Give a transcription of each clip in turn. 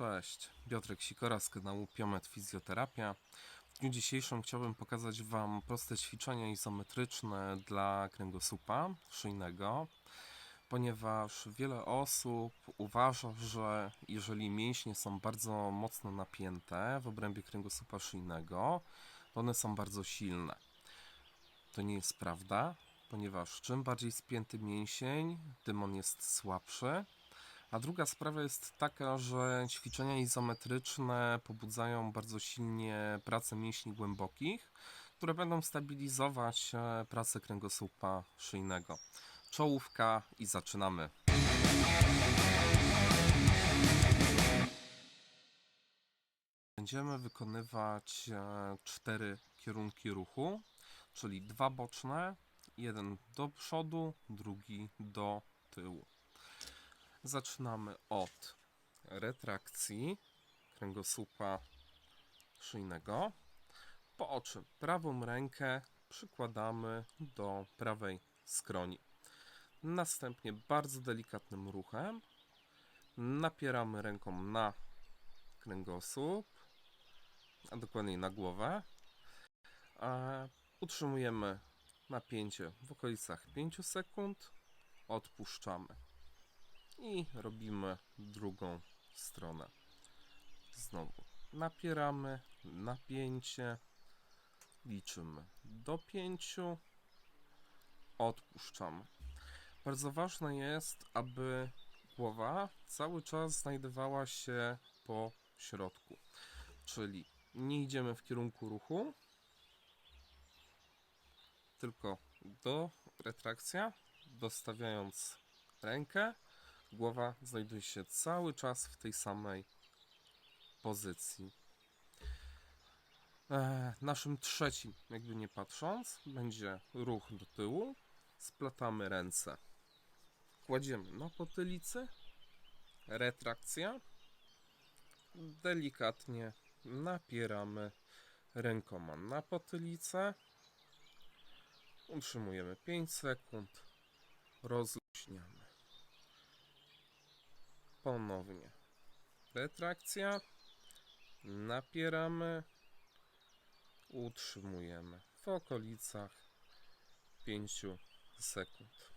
Cześć, Piotrek Sikora z kanału Piomet Fizjoterapia. W dniu dzisiejszym chciałbym pokazać Wam proste ćwiczenia izometryczne dla kręgosłupa szyjnego, ponieważ wiele osób uważa, że jeżeli mięśnie są bardzo mocno napięte w obrębie kręgosłupa szyjnego, to one są bardzo silne. To nie jest prawda, ponieważ czym bardziej spięty mięsień, tym on jest słabszy. A druga sprawa jest taka, że ćwiczenia izometryczne pobudzają bardzo silnie pracę mięśni głębokich, które będą stabilizować e, pracę kręgosłupa szyjnego. Czołówka i zaczynamy. Będziemy wykonywać e, cztery kierunki ruchu, czyli dwa boczne, jeden do przodu, drugi do tyłu. Zaczynamy od retrakcji kręgosłupa szyjnego, po czym prawą rękę przykładamy do prawej skroni. Następnie bardzo delikatnym ruchem napieramy ręką na kręgosłup, a dokładniej na głowę. Utrzymujemy napięcie w okolicach 5 sekund, odpuszczamy i robimy drugą stronę. Znowu napieramy napięcie, liczymy do 5, odpuszczamy. Bardzo ważne jest, aby głowa cały czas znajdowała się po środku, czyli nie idziemy w kierunku ruchu, tylko do retrakcja, dostawiając rękę głowa znajduje się cały czas w tej samej pozycji. E, naszym trzecim, jakby nie patrząc, będzie ruch do tyłu. Splatamy ręce. Kładziemy na potylicy. Retrakcja. Delikatnie napieramy rękoma na potylicę. Utrzymujemy 5 sekund. Rozluźniamy ponownie. Retrakcja. Napieramy. Utrzymujemy w okolicach 5 sekund.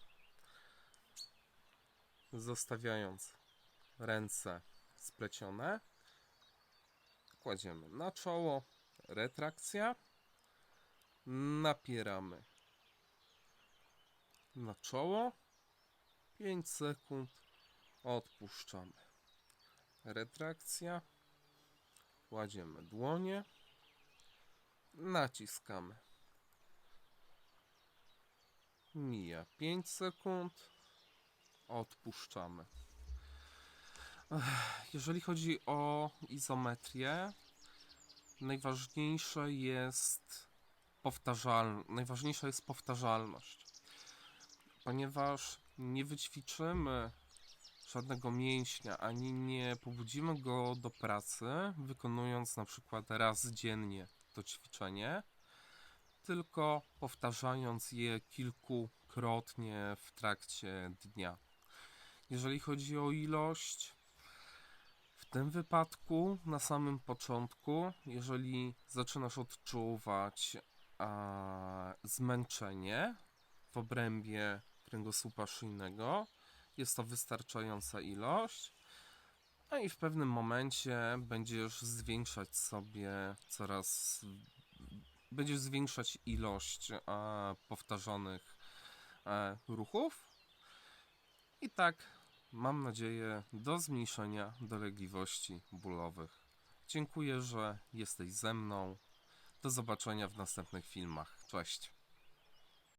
Zostawiając ręce splecione, kładziemy na czoło. Retrakcja. Napieramy na czoło. 5 sekund odpuszczamy. Retrakcja. Kładziemy dłonie. Naciskamy. Mija 5 sekund. Odpuszczamy. Jeżeli chodzi o izometrię, najważniejsze jest powtarzalność. Najważniejsza jest powtarzalność. Ponieważ nie wyćwiczymy żadnego mięśnia, ani nie pobudzimy go do pracy, wykonując na przykład raz dziennie to ćwiczenie, tylko powtarzając je kilkukrotnie w trakcie dnia. Jeżeli chodzi o ilość, w tym wypadku na samym początku, jeżeli zaczynasz odczuwać a, zmęczenie w obrębie kręgosłupa szyjnego, jest to wystarczająca ilość. No i w pewnym momencie będziesz zwiększać sobie coraz. Będziesz zwiększać ilość e, powtarzanych e, ruchów. I tak mam nadzieję do zmniejszenia dolegliwości bólowych. Dziękuję, że jesteś ze mną. Do zobaczenia w następnych filmach. Cześć.